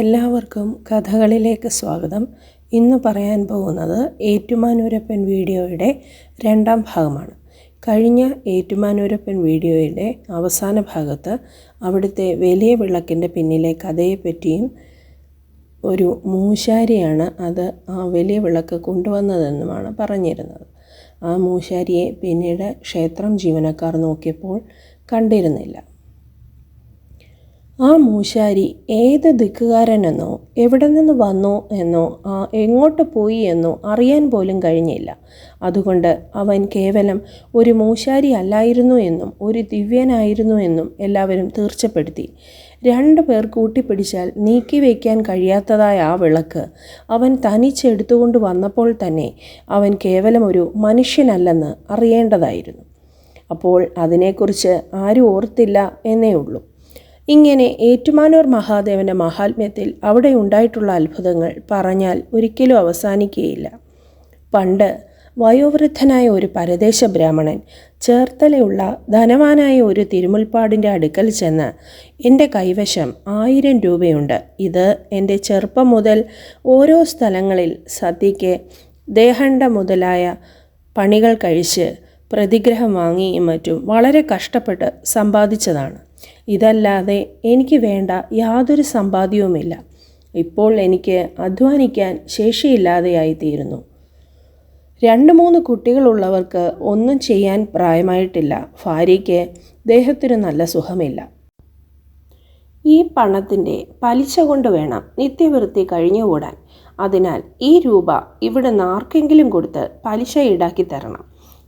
എല്ലാവർക്കും കഥകളിലേക്ക് സ്വാഗതം. ഇന്ന് പറയാൻ പോകുന്നത് ഏറ്റുമാനൂരപ്പൻ വീഡിയോയുടെ രണ്ടാം ഭാഗമാണ്. കഴിഞ്ഞ ഏറ്റുമാനൂരപ്പൻ വീഡിയോയുടെ അവസാന ഭാഗത്ത് അവിടുത്തെ വലിയ വിളക്കിന്റെ പിന്നിലെ കഥയെപ്പറ്റിയും ഒരു മൂശാരിയാണ് അത് ആ വലിയ വിളക്ക് കൊണ്ടുവന്നതെന്നുമാണ് പറഞ്ഞിരുന്നത്. ആ മൂശാരിയെ പിന്നീട് ക്ഷേത്രം ജീവനക്കാർ നോക്കിയപ്പോൾ കണ്ടിരുന്നില്ല. ആ മൂശാരി ഏത് ദിക്കുകാരനെന്നോ എവിടെ നിന്ന് വന്നോ എന്നോ ആ എങ്ങോട്ട് പോയി എന്നോ അറിയാൻ പോലും കഴിഞ്ഞില്ല. അതുകൊണ്ട് അവൻ കേവലം ഒരു മൂശാരി അല്ലായിരുന്നു എന്നും ഒരു ദിവ്യനായിരുന്നു എന്നും എല്ലാവരും തീർച്ചപ്പെടുത്തി. രണ്ട് പേർ കൂട്ടിപ്പിടിച്ചാൽ നീക്കി വയ്ക്കാൻ കഴിയാത്തതായ ആ വിളക്ക് അവൻ തനിച്ചെടുത്തുകൊണ്ട് വന്നപ്പോൾ തന്നെ അവൻ കേവലം ഒരു മനുഷ്യനല്ലെന്ന് അറിയേണ്ടതായിരുന്നു. അപ്പോൾ അതിനെക്കുറിച്ച് ആരും ഓർത്തില്ല എന്നേ ഉള്ളൂ. ഇങ്ങനെ ഏറ്റുമാനൂർ മഹാദേവന്റെ മഹാത്മ്യത്തിൽ അവിടെ ഉണ്ടായിട്ടുള്ള അത്ഭുതങ്ങൾ പറഞ്ഞാൽ ഒരിക്കലും അവസാനിക്കുകയില്ല പണ്ട് വയോവൃദ്ധനായ ഒരു പരദേശ ബ്രാഹ്മണൻ ചേർത്തലയുള്ള ധനവാനായ ഒരു തിരുമുൽപ്പാടിന്റെ അടുക്കൽ ചെന്ന് എന്റെ കൈവശം ആയിരം രൂപയുണ്ട്. ഇത് എന്റെ ചെറുപ്പം മുതൽ ഓരോ സ്ഥലങ്ങളിൽ സദ്യയ്ക്ക് ദേഹണ്ട മുതലായ പണികൾ കഴിച്ച് പ്രതിഗ്രഹം വാങ്ങിയും മറ്റും വളരെ കഷ്ടപ്പെട്ട് സമ്പാദിച്ചതാണ്. ഇതല്ലാതെ എനിക്ക് വേണ്ട യാതൊരു സമ്പാദ്യവുമില്ല. ഇപ്പോൾ എനിക്ക് അധ്വാനിക്കാൻ ശേഷിയില്ലാതെയായിത്തീരുന്നു. രണ്ട് മൂന്ന് കുട്ടികളുള്ളവർക്ക് ഒന്നും ചെയ്യാൻ പ്രായമായിട്ടില്ല. ഭാര്യയ്ക്ക് ദേഹത്തിന് നല്ല സുഖമില്ല. ഈ പണത്തിന്റെ പലിശ കൊണ്ട് വേണം നിത്യവൃത്തി കഴിഞ്ഞുകൂടാൻ. അതിനാൽ ഈ രൂപ ഇവിടെ ആർക്കെങ്കിലും കൊടുത്ത് പലിശ ഈടാക്കി തരണം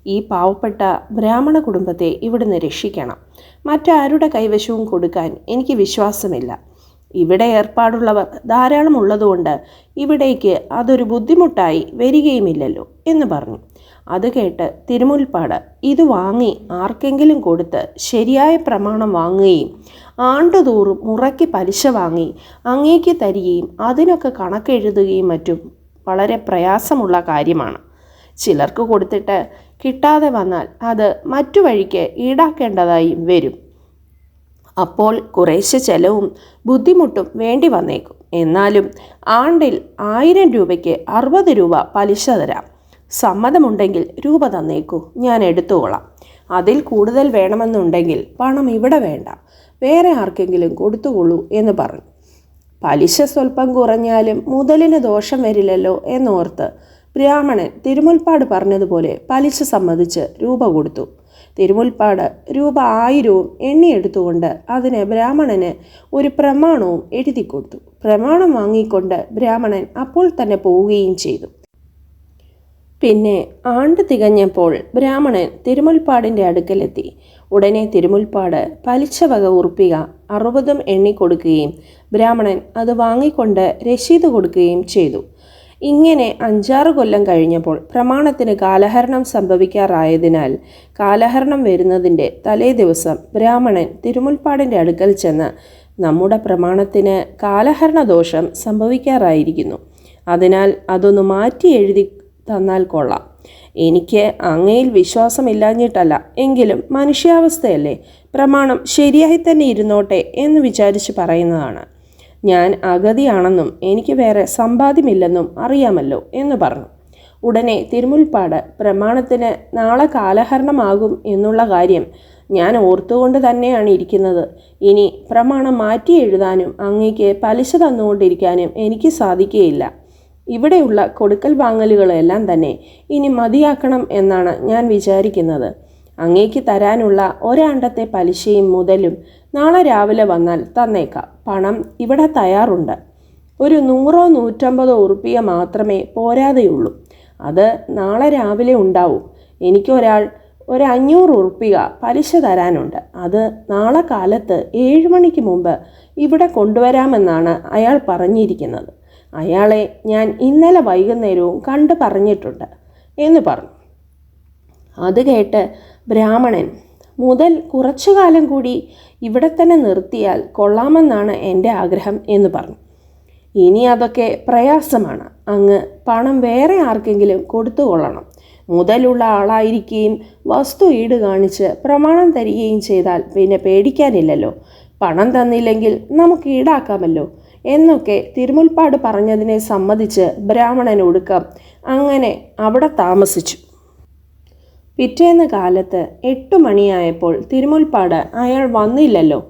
ഈ പാവപ്പെട്ട ബ്രാഹ്മണ കുടുംബത്തെ ഇവിടുന്ന് രക്ഷിക്കണം. മറ്റാരുടെ കൈവശവും കൊടുക്കാൻ എനിക്ക് വിശ്വാസമില്ല. ഇവിടെ ഏർപ്പാടുള്ളവർ ധാരാളം ഉള്ളതുകൊണ്ട് ഇവിടേക്ക് അതൊരു ബുദ്ധിമുട്ടായി വരികയുമില്ലല്ലോ എന്ന് പറഞ്ഞു. അത് കേട്ട് തിരുമുൽപ്പാട് ഇത് വാങ്ങി ആർക്കെങ്കിലും കൊടുത്ത് ശരിയായ പ്രമാണം വാങ്ങുകയും ആണ്ടുതോറും മുറയ്ക്ക് പലിശ വാങ്ങി അങ്ങേക്ക് തരികയും അതിനൊക്കെ കണക്കെഴുതുകയും മറ്റും വളരെ പ്രയാസമുള്ള കാര്യമാണ്. ചിലർക്ക് കൊടുത്തിട്ട് കിട്ടാതെ വന്നാൽ അത് മറ്റു വഴിക്ക് ഈടാക്കേണ്ടതായും വരും. അപ്പോൾ കുറേശ്ശെ ചെലവും ബുദ്ധിമുട്ടും വേണ്ടി വന്നേക്കും. എന്നാലും ആണ്ടിൽ ആയിരം രൂപയ്ക്ക് അറുപത് രൂപ പലിശ തരാം. സമ്മതമുണ്ടെങ്കിൽ രൂപ തന്നേക്കൂ. ഞാൻ എടുത്തുകൊള്ളാം അതിൽ കൂടുതൽ വേണമെന്നുണ്ടെങ്കിൽ പണം ഇവിടെ വേണ്ട. വേറെ ആർക്കെങ്കിലും കൊടുത്തുകൊള്ളൂ എന്ന് പറഞ്ഞു. പലിശ സ്വല്പം കുറഞ്ഞാലും മുതലിന് ദോഷം വരില്ലല്ലോ എന്നോർത്ത് ബ്രാഹ്മണൻ തിരുമുൽപ്പാട് പറഞ്ഞതുപോലെ പലിശ സമ്മതിച്ച് രൂപ കൊടുത്തു. തിരുമുൽപ്പാട് രൂപ ആയിരവും എണ്ണിയെടുത്തുകൊണ്ട് അതിന് ബ്രാഹ്മണന് ഒരു പ്രമാണവും എഴുതി കൊടുത്തു. പ്രമാണം വാങ്ങിക്കൊണ്ട് ബ്രാഹ്മണൻ അപ്പോൾ തന്നെ പോവുകയും ചെയ്തു. പിന്നെ ആണ്ട് തികഞ്ഞപ്പോൾ ബ്രാഹ്മണൻ തിരുമുൽപ്പാടിന്റെ അടുക്കലെത്തി ഉടനെ തിരുമുൽപ്പാട് പലിശ വക ഉറപ്പിക അറുപതും എണ്ണിക്കൊടുക്കുകയും ബ്രാഹ്മണൻ അത് വാങ്ങിക്കൊണ്ട് രശീത് കൊടുക്കുകയും ചെയ്തു. ഇങ്ങനെ അഞ്ചാറ് കൊല്ലം കഴിഞ്ഞപ്പോൾ പ്രമാണത്തിന് കാലഹരണം സംഭവിക്കാറായതിനാൽ കാലഹരണം വരുന്നതിന്റെ തലേ ദിവസം ബ്രാഹ്മണൻ തിരുമുൽപ്പാടിന്റെ അടുക്കൽ ചെന്ന് നമ്മുടെ പ്രമാണത്തിന് കാലഹരണ ദോഷം സംഭവിക്കാറായിരിക്കുന്നു. അതിനാൽ അതൊന്ന് മാറ്റി എഴുതി തന്നാൽ കൊള്ളാം. എനിക്ക് അങ്ങയിൽ വിശ്വാസമില്ലാഞ്ഞിട്ടല്ല എങ്കിലും മനുഷ്യാവസ്ഥയല്ലേ? പ്രമാണം ശരിയായി തന്നെ ഇരുന്നോട്ടെ എന്ന് വിചാരിച്ച് പറയുന്നതാണ്. ഞാൻ അഗതിയാണെന്നും എനിക്ക് വേറെ സമ്പാദ്യമില്ലെന്നും അറിയാമല്ലോ എന്ന് പറഞ്ഞു. ഉടനെ തിരുമുൽപ്പാട് പ്രമാണത്തിന് നാളെ കാലഹരണമാകും എന്നുള്ള കാര്യം ഞാൻ ഓർത്തുകൊണ്ട് തന്നെയാണ് ഇരിക്കുന്നത്. ഇനി പ്രമാണം മാറ്റി എഴുതാനും അങ്ങേക്ക് പലിശ തന്നുകൊണ്ടിരിക്കാനും എനിക്ക് സാധിക്കുകയില്ല ഇവിടെയുള്ള കൊടുക്കൽ വാങ്ങലുകളെല്ലാം തന്നെ ഇനി മതിയാക്കണം എന്നാണ് ഞാൻ വിചാരിക്കുന്നത്. അങ്ങേക്ക് തരാനുള്ള ഒരാണ്ടത്തെ പലിശയും മുതലും നാളെ രാവിലെ വന്നാൽ തന്നേക്കാം. പണം ഇവിടെ തയ്യാറുണ്ട്. ഒരു നൂറോ നൂറ്റമ്പതോ ഉറുപ്പിയ മാത്രമേ പോരാതെയുള്ളൂ. അത് നാളെ രാവിലെ ഉണ്ടാവും. എനിക്കൊരാൾ ഒരു ഉറുപ്പിക പലിശ തരാനുണ്ട്. അത് നാളെ കാലത്ത് ഏഴ് മണിക്ക് മുമ്പ് ഇവിടെ കൊണ്ടുവരാമെന്നാണ് അയാൾ പറഞ്ഞിരിക്കുന്നത്. അയാളെ ഞാൻ ഇന്നലെ വൈകുന്നേരവും കണ്ടു പറഞ്ഞിട്ടുണ്ട് എന്ന് പറഞ്ഞു. അത് കേട്ട് ബ്രാഹ്മണൻ മുതൽ കുറച്ചു കാലം കൂടി ഇവിടെ തന്നെ നിർത്തിയാൽ കൊള്ളാമെന്നാണ് എന്റെ ആഗ്രഹം എന്ന് പറഞ്ഞു. ഇനി അതൊക്കെ പ്രയാസമാണ്. അങ്ങ് പണം വേറെ ആർക്കെങ്കിലും കൊടുത്തു കൊള്ളണം. മുതലുള്ള ആളായിരിക്കുകയും വസ്തു ഈട് കാണിച്ച് പ്രമാണം തരികയും ചെയ്താൽ പിന്നെ പേടിക്കാനില്ലല്ലോ. പണം തന്നില്ലെങ്കിൽ നമുക്ക് ഈടാക്കാമല്ലോ. എന്നൊക്കെ തിരുമുൽപ്പാട് പറഞ്ഞതിനെ സമ്മതിച്ച് ബ്രാഹ്മണൻ ഒടുക്കം അങ്ങനെ അവിടെ താമസിച്ചു. പിറ്റേന്ന് കാലത്ത് എട്ട് മണിയായപ്പോൾ തിരുമുൽപ്പാട് അയാൾ വന്നില്ലല്ലോ.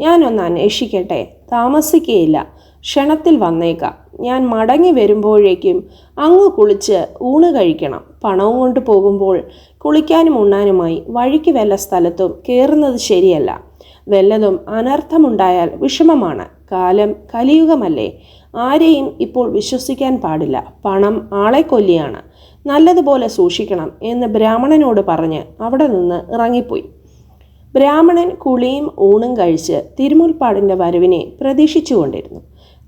ഞാനൊന്ന് അന്വേഷിക്കട്ടെ. താമസിക്കുകയില്ല ക്ഷണത്തിൽ വന്നേക്കാം. ഞാൻ മടങ്ങി വരുമ്പോഴേക്കും അങ്ങ് കുളിച്ച് ഊണ് കഴിക്കണം. പണവും കൊണ്ട് പോകുമ്പോൾ കുളിക്കാനും ഉണ്ണാനുമായി വഴിക്ക് വല്ല സ്ഥലത്തും കയറുന്നത് ശരിയല്ല. വല്ലതും അനർത്ഥമുണ്ടായാൽ വിഷമമാണ്. കാലം കലിയുഗമല്ലേ. ആരെയും ഇപ്പോൾ വിശ്വസിക്കാൻ പാടില്ല. പണം ആളെ കൊല്ലിയാണ്. നല്ലതുപോലെ സൂക്ഷിക്കണം എന്ന് ബ്രാഹ്മണനോട് പറഞ്ഞ് അവിടെ നിന്ന് ഇറങ്ങിപ്പോയി. ബ്രാഹ്മണൻ കുളിയും ഊണും കഴിച്ച് തിരുമുൽപ്പാടിന്റെ വരവിനെ പ്രതീക്ഷിച്ചുകൊണ്ടിരുന്നു.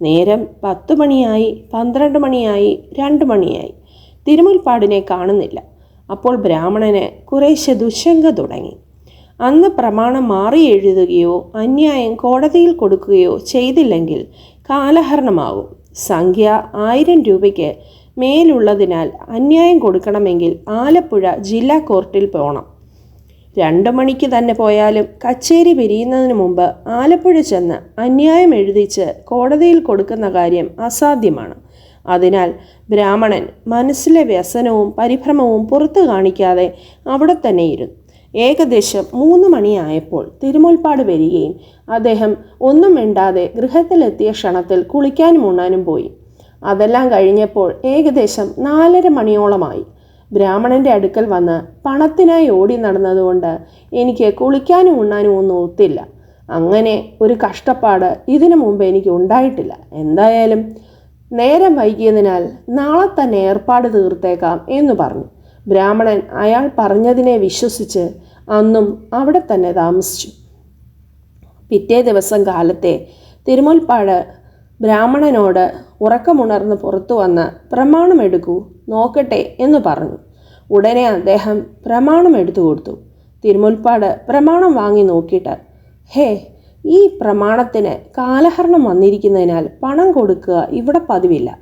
നേരം പത്ത് മണിയായി പന്ത്രണ്ട് മണിയായി രണ്ട് മണിയായി. തിരുമുൽപ്പാടിനെ കാണുന്നില്ല. അപ്പോൾ ബ്രാഹ്മണന് കുറേശ്ശെ ദുശങ്ക തുടങ്ങി. അന്ന് പ്രമാണം മാറി എഴുതുകയോ അന്യായം കോടതിയിൽ കൊടുക്കുകയോ ചെയ്തില്ലെങ്കിൽ കാലഹരണമാകും സംഖ്യ ആയിരം രൂപയ്ക്ക് മേലുള്ളതിനാൽ അന്യായം കൊടുക്കണമെങ്കിൽ ആലപ്പുഴ ജില്ലാ കോർട്ടിൽ പോകണം രണ്ടു മണിക്ക് തന്നെ പോയാലും കച്ചേരി പിരിയുന്നതിന് മുമ്പ് ആലപ്പുഴ ചെന്ന് അന്യായം എഴുതിച്ച് കോടതിയിൽ കൊടുക്കുന്ന കാര്യം അസാധ്യമാണ്. അതിനാൽ ബ്രാഹ്മണൻ മനസ്സിലെ വ്യസനവും പരിഭ്രമവും പുറത്തു കാണിക്കാതെ അവിടെ തന്നെ ഇരുന്നു. ഏകദേശം മൂന്ന് മണിയായപ്പോൾ തിരുമുൽപ്പാട് വരികയും അദ്ദേഹം ഒന്നും മിണ്ടാതെ ഗൃഹത്തിലെത്തിയ ക്ഷണത്തിൽ കുളിക്കാനും ഉണ്ണാനും പോയി. അതെല്ലാം കഴിഞ്ഞപ്പോൾ ഏകദേശം നാലര മണിയോളമായി. ബ്രാഹ്മണന്റെ അടുക്കൽ വന്ന് പണത്തിനായി ഓടി നടന്നതുകൊണ്ട് എനിക്ക് കുളിക്കാനും ഉണ്ണാനും ഒന്നും ഒത്തില്ല. അങ്ങനെ ഒരു കഷ്ടപ്പാട് ഇതിനു മുമ്പ് എനിക്ക് ഉണ്ടായിട്ടില്ല. എന്തായാലും നേരം വൈകിയതിനാൽ നാളെ തന്നെ ഏർപ്പാട് തീർത്തേക്കാം എന്ന് പറഞ്ഞു. ബ്രാഹ്മണൻ അയാൾ പറഞ്ഞതിനെ വിശ്വസിച്ച് അന്നും അവിടെ തന്നെ താമസിച്ചു. പിറ്റേ ദിവസം കാലത്തെ തിരുമുൽപ്പാട് ബ്രാഹ്മണനോട് ഉറക്കമുണർന്ന് പുറത്തു വന്ന് പ്രമാണമെടുക്കൂ നോക്കട്ടെ എന്ന് പറഞ്ഞു. ഉടനെ അദ്ദേഹം പ്രമാണം എടുത്തു കൊടുത്തു. തിരുമുൽപ്പാട് പ്രമാണം വാങ്ങി നോക്കിയിട്ട് ഹേ ഈ പ്രമാണത്തിന് കാലഹരണം വന്നിരിക്കുന്നതിനാൽ പണം കൊടുക്കുക ഇവിടെ പതിവില്ല.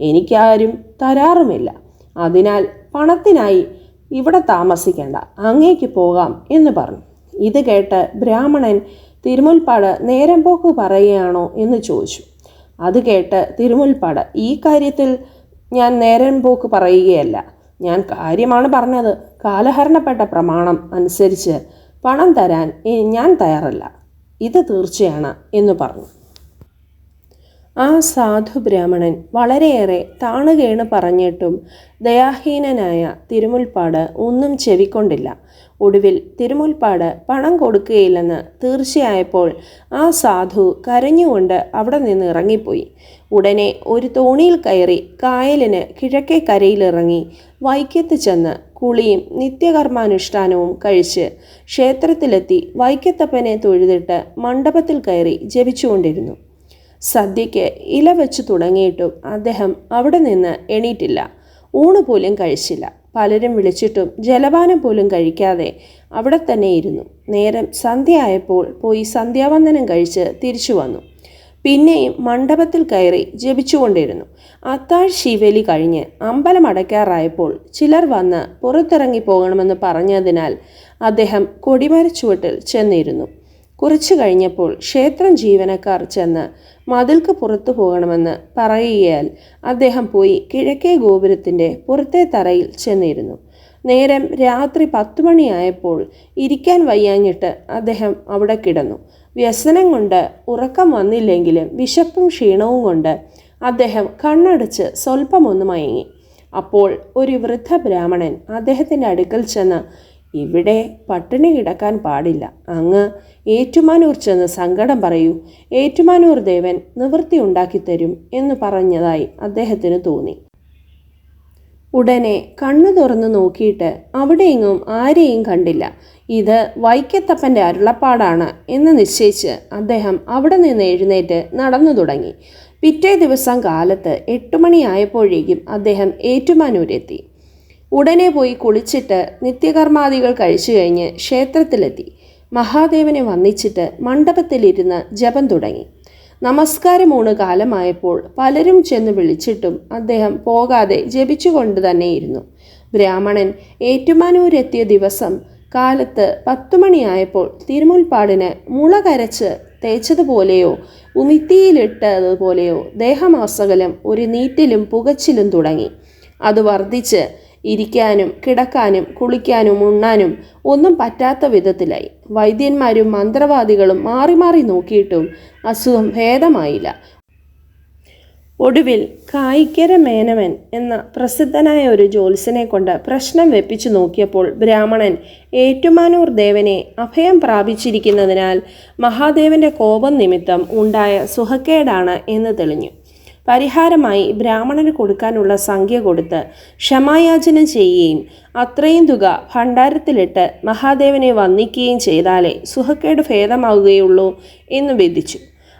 എനിക്കാരും തരാറുമില്ല. അതിനാൽ പണത്തിനായി ഇവിടെ താമസിക്കേണ്ട അങ്ങേക്ക് പോകാം എന്ന് പറഞ്ഞു. ഇത് കേട്ട് ബ്രാഹ്മണൻ തിരുമുൽപ്പാട് നേരം പോക്ക് പറയുകയാണോ? എന്ന് ചോദിച്ചു. അത് കേട്ട് തിരുമുൽപ്പാട്. ഈ കാര്യത്തിൽ ഞാൻ നേരം പോക്ക് പറയുകയല്ല. ഞാൻ കാര്യമാണ് പറഞ്ഞത്. കാലഹരണപ്പെട്ട പ്രമാണം അനുസരിച്ച് പണം തരാൻ ഞാൻ തയ്യാറല്ല. ഇത് തീർച്ചയാണ് എന്ന് പറഞ്ഞു. ആ സാധു ബ്രാഹ്മണൻ വളരെയേറെ താണുകേണ് പറഞ്ഞിട്ടും ദയാഹീനനായ തിരുമുൽപ്പാട് ഒന്നും ചെവിക്കൊണ്ടില്ല. ഒടുവിൽ തിരുമുൽപ്പാട് പണം കൊടുക്കുകയില്ലെന്ന് തീർച്ചയായപ്പോൾ ആ സാധു കരഞ്ഞുകൊണ്ട് അവിടെ നിന്ന് ഇറങ്ങിപ്പോയി. ഉടനെ ഒരു തോണിയിൽ കയറി കായലിന് കിഴക്കേ കരയിലിറങ്ങി വൈക്കത്ത് ചെന്ന് കുളിയും നിത്യകർമാനുഷ്ഠാനവും കഴിച്ച് ക്ഷേത്രത്തിലെത്തി വൈക്കത്തപ്പനെ തൊഴുതിട്ട് മണ്ഡപത്തിൽ കയറി ജപിച്ചുകൊണ്ടിരുന്നു. സദ്യയ്ക്ക് ഇല വെച്ച് തുടങ്ങിയിട്ടും അദ്ദേഹം അവിടെ നിന്ന് എണീറ്റില്ല. ഊണ് പോലും കഴിച്ചില്ല. പലരും വിളിച്ചിട്ടും ജലപാനം പോലും കഴിക്കാതെ അവിടെ തന്നെ ഇരുന്നു. നേരം സന്ധ്യയായപ്പോൾ പോയി സന്ധ്യാവന്ദനം കഴിച്ച് തിരിച്ചു വന്നു. പിന്നെയും മണ്ഡപത്തിൽ കയറി ജപിച്ചുകൊണ്ടിരുന്നു. അത്താഴ് ശിവലി കഴിഞ്ഞ് അമ്പലം അടയ്ക്കാറായപ്പോൾ ചിലർ വന്ന് പുറത്തിറങ്ങി പോകണമെന്ന് പറഞ്ഞതിനാൽ അദ്ദേഹം കൊടിമരച്ചുവട്ടിൽ ചെന്നിരുന്നു. കുറച്ചു കഴിഞ്ഞപ്പോൾ ക്ഷേത്രം ജീവനക്കാർ ചെന്ന് മതിൽക്ക് പുറത്തു പോകണമെന്ന് പറയുകയാൽ അദ്ദേഹം പോയി കിഴക്കേ ഗോപുരത്തിന്റെ പുറത്തെ തറയിൽ ചെന്നിരുന്നു. നേരം രാത്രി പത്തു മണിയായപ്പോൾ ഇരിക്കാൻ വയ്യാഞ്ഞിട്ട് അദ്ദേഹം അവിടെ കിടന്നു. വ്യസനം കൊണ്ട് ഉറക്കം വന്നില്ലെങ്കിലും വിശപ്പും ക്ഷീണവും കൊണ്ട് അദ്ദേഹം കണ്ണടച്ച് സ്വല്പമൊന്ന് മയങ്ങി. അപ്പോൾ ഒരു വൃദ്ധ ബ്രാഹ്മണൻ അദ്ദേഹത്തിന്റെ അടുക്കൽ ചെന്ന് ഇവിടെ പട്ടിണി കിടക്കാൻ പാടില്ല. അങ്ങ് ഏറ്റുമാനൂർ ചെന്ന് സങ്കടം പറയൂ. ഏറ്റുമാനൂർ ദേവൻ നിവൃത്തി ഉണ്ടാക്കിത്തരും എന്ന് പറഞ്ഞതായി അദ്ദേഹത്തിന് തോന്നി. ഉടനെ കണ്ണു തുറന്നു നോക്കിയിട്ട് അവിടെയെങ്ങും ആരെയും കണ്ടില്ല. ഇത് വൈക്കത്തപ്പന്റെ അരുളപ്പാടാണ് എന്ന് നിശ്ചയിച്ച് അദ്ദേഹം അവിടെ നിന്ന് എഴുന്നേറ്റ് നടന്നു തുടങ്ങി. പിറ്റേ ദിവസം കാലത്ത് എട്ട് മണിയായപ്പോഴേക്കും അദ്ദേഹം ഏറ്റുമാനൂരെത്തി. ഉടനെ പോയി കുളിച്ചിട്ട് നിത്യകർമാദികൾ കഴിച്ചു കഴിഞ്ഞ് ക്ഷേത്രത്തിലെത്തി. മഹാദേവനെ വന്നിച്ചിട്ട് മണ്ഡപത്തിലിരുന്ന് ജപം തുടങ്ങി. നമസ്കാരമൂണ് കാലമായപ്പോൾ പലരും ചെന്ന് വിളിച്ചിട്ടും അദ്ദേഹം പോകാതെ ജപിച്ചുകൊണ്ട് തന്നെയിരുന്നു. ബ്രാഹ്മണൻ ഏറ്റുമാനൂരെത്തിയ ദിവസം കാലത്ത് പത്തുമണിയായപ്പോൾ തിരുമുൽപ്പാടിന് മുള കരച്ച് തേച്ചതുപോലെയോ ഉമിത്തിയിലിട്ടതുപോലെയോ ദേഹമാസകലം ഒരു നീറ്റിലും പുകച്ചിലും തുടങ്ങി. അത് വർദ്ധിച്ച് ഇരിക്കാനും കിടക്കാനും കുളിക്കാനും ഉണ്ണാനും ഒന്നും പറ്റാത്ത വിധത്തിലായി. വൈദ്യന്മാരും മന്ത്രവാദികളും മാറി മാറി നോക്കിയിട്ടും അസുഖം ഭേദമായില്ല. ഒടുവിൽ കായിക്കര മേനവൻ എന്ന പ്രസിദ്ധനായ ഒരു ജ്യോത്സ്യനെ കൊണ്ട് പ്രശ്നം വെപ്പിച്ചു നോക്കിയപ്പോൾ ബ്രാഹ്മണൻ ഏറ്റുമാനൂർ ദേവനെ അഭയം പ്രാപിച്ചിരിക്കുന്നതിനാൽ മഹാദേവന്റെ കോപം നിമിത്തം ഉണ്ടായ സുഖക്കേടാണ് എന്ന് തെളിഞ്ഞു. പരിഹാരമായി ബ്രാഹ്മണന് കൊടുക്കാനുള്ള സംഖ്യ കൊടുത്ത് ക്ഷമായാചനം ചെയ്യുകയും അത്രയും തുക ഭണ്ഡാരത്തിലിട്ട് മഹാദേവനെ വന്ദിക്കുകയും ചെയ്താലേ സുഹക്കേട് ഭേദമാവുകയുള്ളൂ എന്ന് വിധിച്ചു.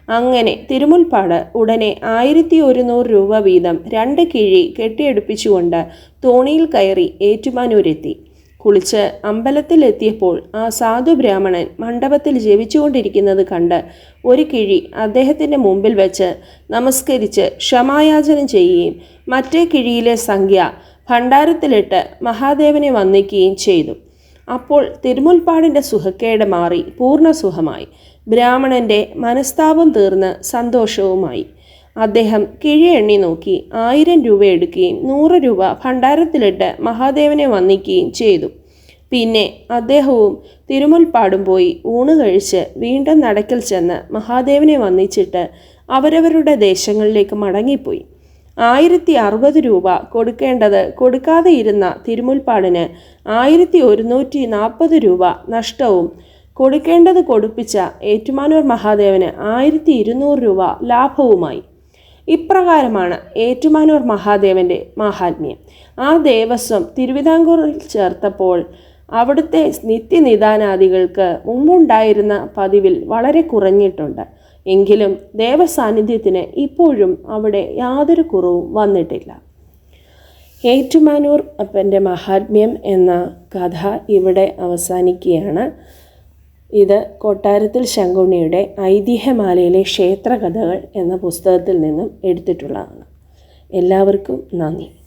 അങ്ങനെ തിരുമുൽപ്പാട് ഉടനെ ആയിരത്തി ഒരുന്നൂറ് രൂപ വീതം രണ്ട് കിഴി കെട്ടിയെടുപ്പിച്ചുകൊണ്ട് തോണിയിൽ കയറി ഏറ്റുമാനൂരെത്തി. കുളിച്ച് അമ്പലത്തിലെത്തിയപ്പോൾ ആ സാധു ബ്രാഹ്മണൻ മണ്ഡപത്തിൽ ജപിച്ചുകൊണ്ടിരിക്കുന്നത് കണ്ട് ഒരു കിഴി അദ്ദേഹത്തിന്റെ മുമ്പിൽ വെച്ച് നമസ്കരിച്ച് ക്ഷമായാചനം ചെയ്യുകയും മറ്റേ കിഴിയിലെ സംഖ്യ ഭണ്ഡാരത്തിലിട്ട് മഹാദേവനെ വന്ദിക്കുകയും ചെയ്തു. അപ്പോൾ തിരുമുൽപ്പാടിന്റെ സുഖക്കേട് മാറി പൂർണ സുഖമായി ബ്രാഹ്മണന്റെ മനസ്താപം തീർന്ന് സന്തോഷവുമായി. അദ്ദേഹം കിഴിയെണ്ണി നോക്കി ആയിരം രൂപ എടുക്കുകയും നൂറ് രൂപ ഭണ്ഡാരത്തിലിട്ട് മഹാദേവനെ വന്ദിക്കുകയും ചെയ്തു. പിന്നെ അദ്ദേഹവും തിരുമുൽപ്പാടും പോയി ഊണ് കഴിച്ച് വീണ്ടും നടക്കൽ ചെന്ന് മഹാദേവനെ വന്ദിച്ചിട്ട് അവരവരുടെ ദേശങ്ങളിലേക്ക് മടങ്ങിപ്പോയി. ആയിരത്തി അറുപത് രൂപ കൊടുക്കേണ്ടത് കൊടുക്കാതെ ഇരുന്ന തിരുമുൽപ്പാടിന് ആയിരത്തി ഒരുന്നൂറ്റി നാൽപ്പത് രൂപ നഷ്ടവും കൊടുക്കേണ്ടത് കൊടുപ്പിച്ച ഏറ്റുമാനൂർ മഹാദേവന് ആയിരത്തി ഇരുന്നൂറ് രൂപ ലാഭവുമായി. ഇപ്രകാരമാണ് ഏറ്റുമാനൂർ മഹാദേവന്റെ മഹാത്മ്യം. ആ ദേവസ്വം തിരുവിതാംകൂറിൽ ചേർത്തപ്പോൾ അവിടുത്തെ നിത്യനിദാനാദികൾക്ക് മുമ്പുണ്ടായിരുന്ന പതിവിൽ വളരെ കുറഞ്ഞിട്ടുണ്ട്. എങ്കിലും ദേവസാന്നിധ്യത്തിന് ഇപ്പോഴും അവിടെ യാതൊരു കുറവും വന്നിട്ടില്ല. ഏറ്റുമാനൂർ അപ്പന്റെ മഹാത്മ്യം എന്ന കഥ ഇവിടെ അവസാനിക്കുകയാണ്. ഇത് കൊട്ടാരത്തിൽ ശങ്കുണ്ണിയുടെ ഐതിഹ്യമാലയിലെ ക്ഷേത്രകഥകൾ എന്ന പുസ്തകത്തിൽ നിന്നും എടുത്തിട്ടുള്ളതാണ്. എല്ലാവർക്കും നന്ദി.